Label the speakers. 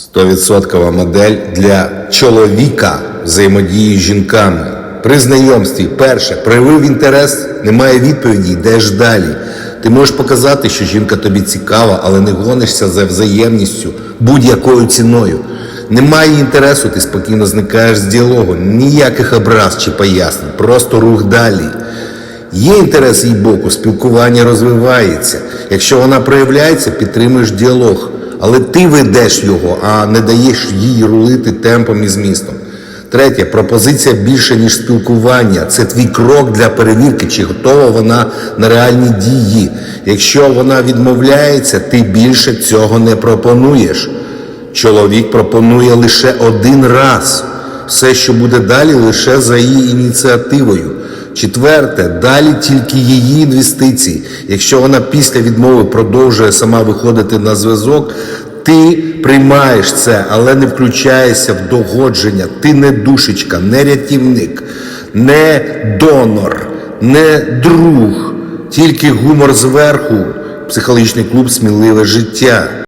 Speaker 1: Стовідсоткова модель для чоловіка взаємодії з жінками. При знайомстві, перше, проявив інтерес, немає відповіді, йдеш далі. Ти можеш показати, що жінка тобі цікава, але не гонишся за взаємністю будь-якою ціною. Немає інтересу, ти спокійно зникаєш з діалогу, ніяких образ чи пояснень, просто рух далі. Є інтерес її боку, спілкування розвивається. Якщо вона проявляється, підтримуєш діалог. Але ти ведеш його, а не даєш їй рулити темпом і змістом. Третє, пропозиція більше, ніж спілкування. Це твій крок для перевірки, чи готова вона на реальні дії. Якщо вона відмовляється, ти більше цього не пропонуєш. Чоловік пропонує лише один раз. Все, що буде далі, лише за її ініціативою. Четверте, далі тільки її інвестиції. Якщо вона після відмови продовжує сама виходити на зв'язок, ти приймаєш це, але не включаєшся в догодження. Ти не душечка, не рятівник, не донор, не друг, тільки гумор зверху. Психологічний клуб Сміливе життя.